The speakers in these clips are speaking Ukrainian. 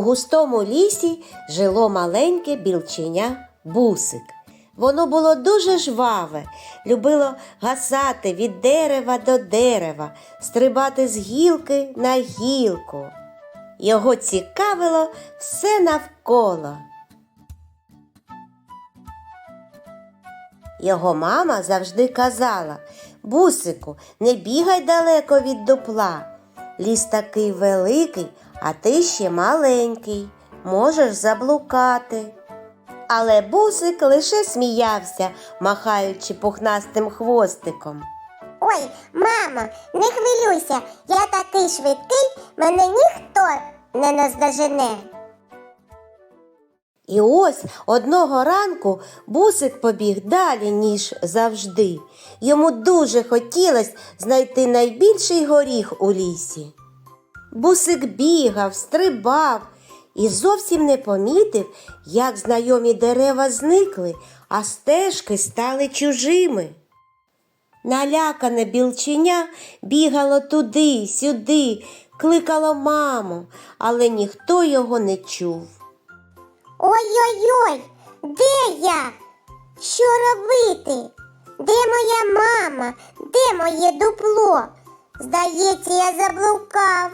У густому лісі жило маленьке білченя бусик. Воно було дуже жваве, любило гасати від дерева до дерева, стрибати з гілки на гілку. Його цікавило все навколо. Його мама завжди казала Бусику, не бігай далеко від дупла. Ліс такий великий, а ти ще маленький, можеш заблукати. Але бусик лише сміявся, махаючи пухнастим хвостиком. Ой, мамо, не хвилюйся, я такий швидкий, мене ніхто не наздожене. І ось одного ранку бусик побіг далі, ніж завжди. Йому дуже хотілося знайти найбільший горіх у лісі. Бусик бігав, стрибав і зовсім не помітив, як знайомі дерева зникли, а стежки стали чужими. Налякане білченя бігало туди, сюди, кликало маму, але ніхто його не чув. Ой-ой-ой, де я? Що робити? Де моя мама? Де моє дупло? Здається, я заблукав.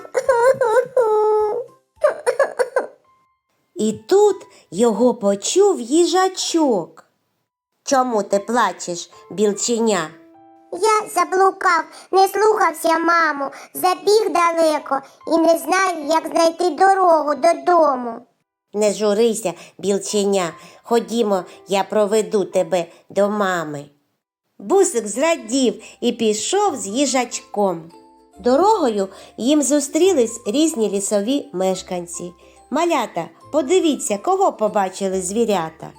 І тут його почув їжачок. Чому ти плачеш, білченя? Я заблукав, не слухався маму, забіг далеко і не знаю, як знайти дорогу додому. Не журися, білченя, ходімо, я проведу тебе до мами. Бусик зрадів і пішов з їжачком. Дорогою їм зустрілись різні лісові мешканці. Малята, подивіться, кого побачили звірята.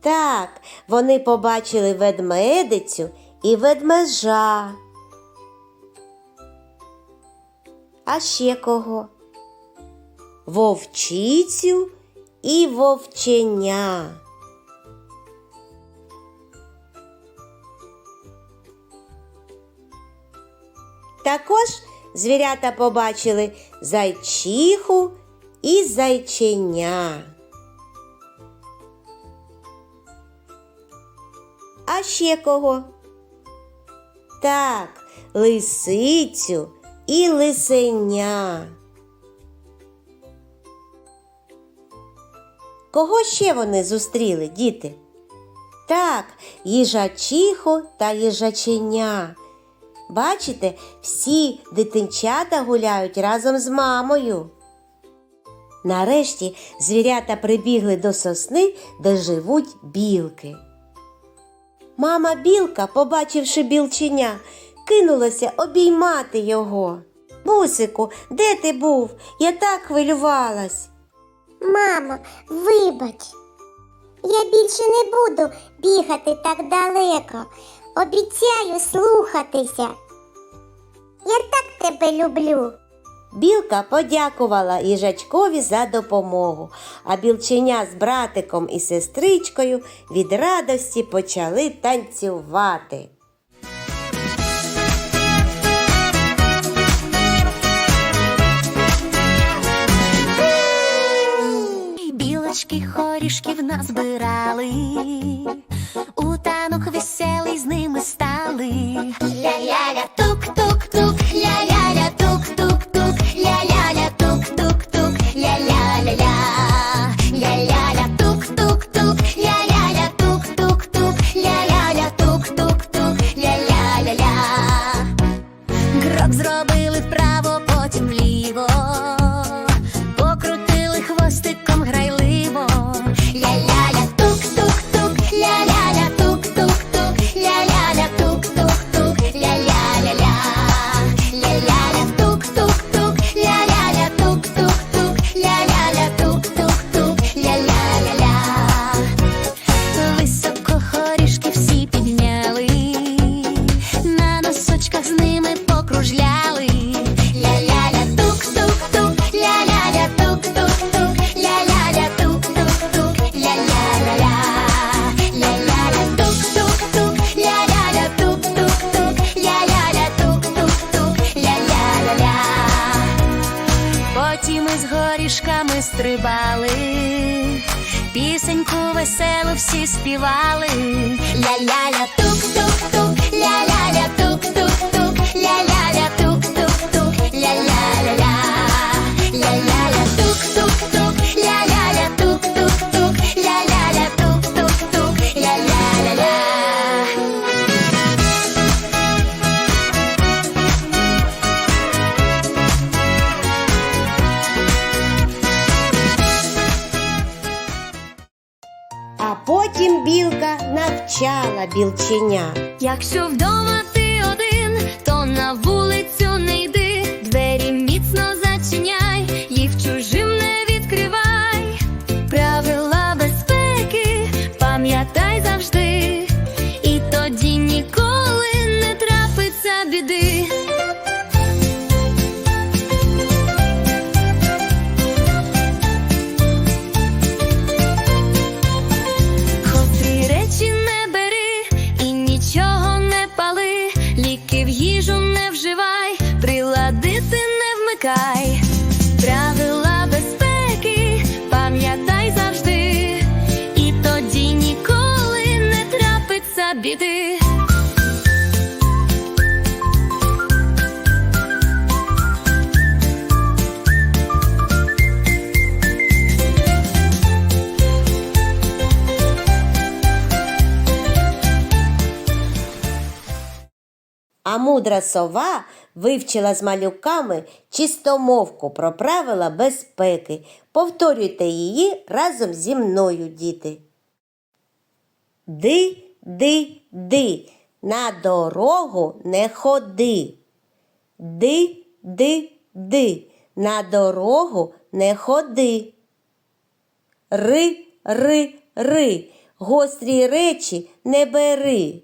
Так, вони побачили ведмедицю і ведмежа. А ще кого? Вовчицю і вовченя. Також звірята побачили зайчиху і зайченя. А ще кого? Так, лисицю і лисеня. Кого ще вони зустріли, діти? Так, їжачиху та їжаченя. Бачите, всі дитинчата гуляють разом з мамою. Нарешті звірята прибігли до сосни, де живуть білки. Мама білка, побачивши білченя, кинулася обіймати його. Бусику, де ти був? Я так хвилювалась. Мамо, вибач. Я більше не буду бігати так далеко. Обіцяю слухатися. Я так тебе люблю. Білка подякувала їжачкові за допомогу, а білченя з братиком і сестричкою від радості почали танцювати. Білочки хорішків назбирали, у танок веселий з ними стали. Ля-ля-ля, тук-тук-тук, ля-ля-ля, тук-тук-тук, ля-ля-ля, тук-тук-тук, ля-ля-ля-ля, ля-ля-ля, тук-тук-тук, ля-ля-ля, тук-тук-тук, ля-ля-ля, тук-тук-тук, ля-ля-ля-ля. Крок зробили вправо, потім вліво. Всі співали. Ля-ля-ля, тук-тук-тук, білченя. Якщо вдома ти трапиться біди. А мудра сова вивчила з малюками чистомовку про правила безпеки. Повторюйте її разом зі мною, діти. Ди, ди, ди, на дорогу не ходи. Ди, ди, ди, на дорогу не ходи. Ри, ри, ри, гострі речі не бери.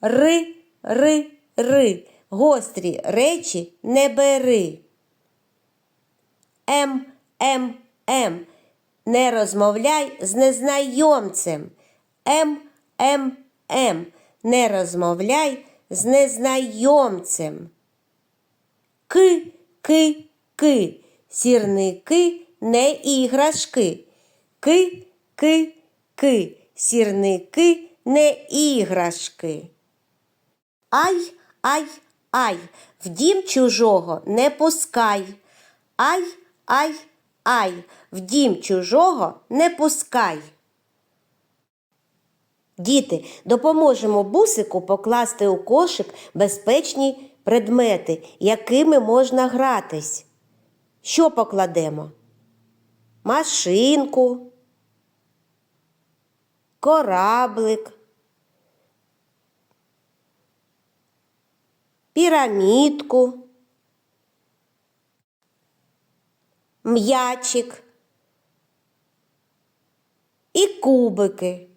Ри, ри, ри, гострі речі не бери. Ем, ем, ем, не розмовляй з незнайомцем. Ем, ем, ем, не розмовляй з незнайомцем. Ки, ки, ки, сірники не іграшки. Ки, ки, ки, сірники не іграшки. Ай, ай, ай, в дім чужого не пускай. Ай, ай, ай, в дім чужого не пускай. Діти, допоможемо бусику покласти у кошик безпечні предмети, якими можна гратись. Що покладемо? Машинку, кораблик, пірамідку, м'ячик і кубики.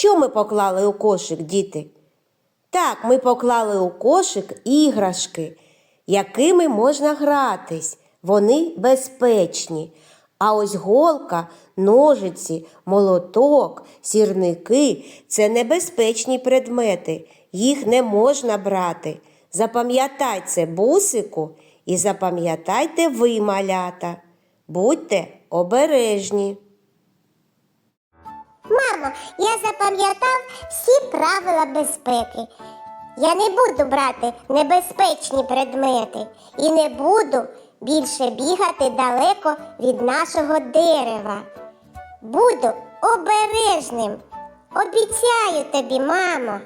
Що ми поклали у кошик, діти? Так, ми поклали у кошик іграшки, якими можна гратись. Вони безпечні. А ось голка, ножиці, молоток, сірники це небезпечні предмети. Їх не можна брати. Запам'ятай це бусику і запам'ятайте ви, малята. Будьте обережні. Мамо, я запам'ятав всі правила безпеки. Я не буду брати небезпечні предмети і не буду більше бігати далеко від нашого дерева. Буду обережним. Обіцяю тобі, мамо.